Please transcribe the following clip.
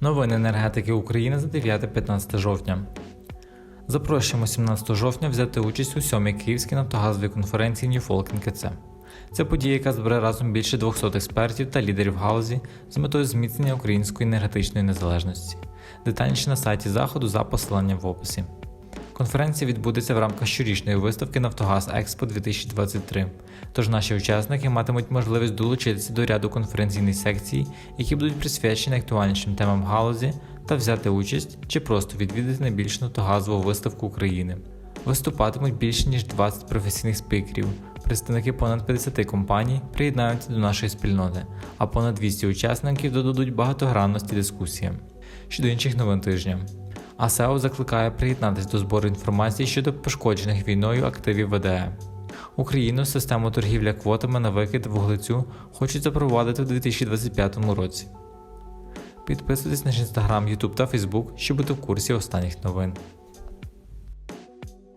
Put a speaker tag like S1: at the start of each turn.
S1: Новини енергетики України за 9-15 жовтня. Запрошуємо 17 жовтня взяти участь у 7-й Київській нафтогазовій конференції Ньюфолк НКЦ. Це подія, яка збере разом більше 200 експертів та лідерів галузі з метою зміцнення української енергетичної незалежності. Детальніше на сайті заходу за посиланням в описі. Конференція відбудеться в рамках щорічної виставки Нафтогаз Експо 2023. Тож наші учасники матимуть можливість долучитися до ряду конференційних секцій, які будуть присвячені актуальнішим темам галузі, та взяти участь чи просто відвідати найбільшу нафтогазову виставку України. Виступатимуть більше ніж 20 професійних спікерів. Представники понад 50 компаній приєднаються до нашої спільноти, а понад 200 учасників додадуть багатогранності дискусіям. Щодо інших новин тижня. АСЕО закликає приєднатися до збору інформації щодо пошкоджених війною активів ВДЕ. Україну систему торгівля квотами на викид вуглецю хочуть запровадити в 2025 році. Підписуйтесь на наш інстаграм, Ютуб та Фейсбук, щоб бути в курсі останніх новин.